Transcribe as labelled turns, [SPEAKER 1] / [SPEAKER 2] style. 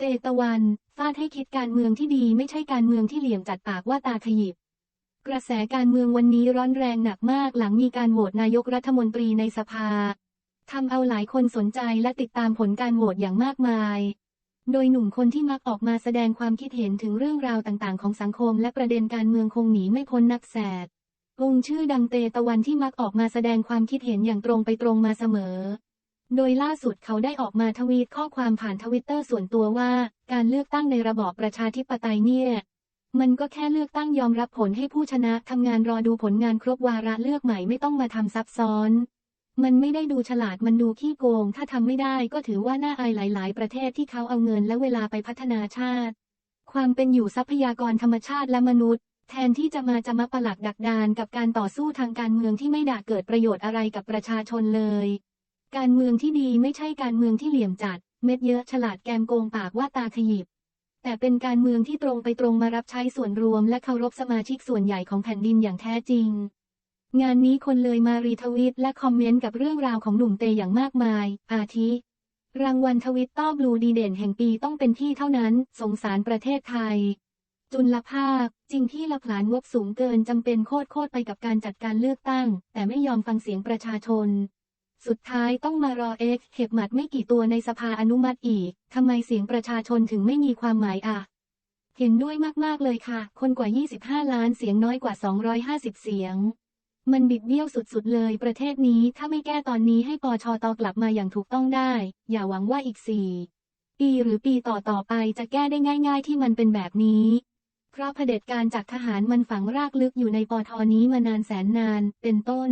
[SPEAKER 1] เตตะวันฟาดให้คิดการเมืองที่ดีไม่ใช่การเมืองที่เหลี่ยมจัดปากว่าตาขยิบ กระแสการเมืองวันนี้ร้อนแรงหนักมากหลังมีการโหวตนายกรัฐมนตรีในสภาทำเอาหลายคนสนใจและติดตามผลการโหวตอย่างมากมาย โดยหนุ่มคนที่มักออกมาแสดงความคิดเห็นถึงเรื่องราวต่างๆ ของสังคมและประเด็นการเมืองคงหนีไม่พ้นนักแสดวงชื่อดังเตตะวันที่มักออกมาแสดงความคิดเห็นอย่างตรงไปตรงมาเสมอ โดยล่าสุดเขาได้ออกมาทวีตข้อความผ่านทวิตเตอร์ส่วนตัวว่า การเลือกตั้งในระบอบประชาธิปไตยเนี่ย มันก็แค่เลือกตั้งยอมรับผลให้ผู้ชนะทำงานรอดูผลงานครบวาระเลือกใหม่ไม่ต้องมาทำซับซ้อน มันไม่ได้ดูฉลาดมันดูขี้โกง ถ้าทำไม่ได้ก็ถือว่าน่าอายหลาย ๆ ประเทศที่เขาเอาเงินและเวลาไปพัฒนาชาติ ความเป็นอยู่ทรัพยากรธรรมชาติและมนุษย์แทนที่จะมาจะมาประหลักดักดานกับการต่อสู้ทางการเมืองที่ไม่ด่าเกิดประโยชน์อะไรกับประชาชนเลย การเมืองที่ดีไม่ใช่การเมืองที่เหลี่ยมจัด เม็ดเยอะฉลาดแกมโกงปากว่าตาขยิบ แต่เป็นการเมืองที่ตรงไปตรงมารับใช้ส่วนรวมและเคารพสมาชิกส่วนใหญ่ของแผ่นดินอย่างแท้จริง งานนี้คนเลยมารีทวิตและคอมเมนต์กับเรื่องราวของหนุ่มเตอย่างมากมาย อาทิ รางวัลทวิตต้อบลูดีเด่นแห่งปีต้องเป็นที่เท่านั้น สงสารประเทศไทยจุลภาคจริงที่ละผลานงบสูงเกินจำเป็นโคตรโคตรไปกับการจัดการเลือกตั้ง แต่ไม่ยอมฟังเสียงประชาชน สุดท้ายต้องมารอเอ็กเข็บหมัดไม่กี่ตัวในสภาอนุมัติอีก ทำไมเสียงประชาชนถึงไม่มีความหมายอะ เห็นด้วยมาก ๆ เลยค่ะ คนกว่า 25 ล้านเสียงน้อยกว่า 250 เสียง มันบิดเบี้ยวสุด ๆ เลยประเทศนี้ถ้าไม่แก้ตอนนี้ให้ปชตกลับมาอย่างถูกต้องได้ อย่าหวังว่าอีกสี่ปีหรือปีต่อ ๆ ไปจะแก้ได้ง่าย ๆ ที่มันเป็นแบบนี้เพราะเผด็จการจากทหารมันฝังรากลึกอยู่ในปทนี้มานานแสนนาน เป็นต้น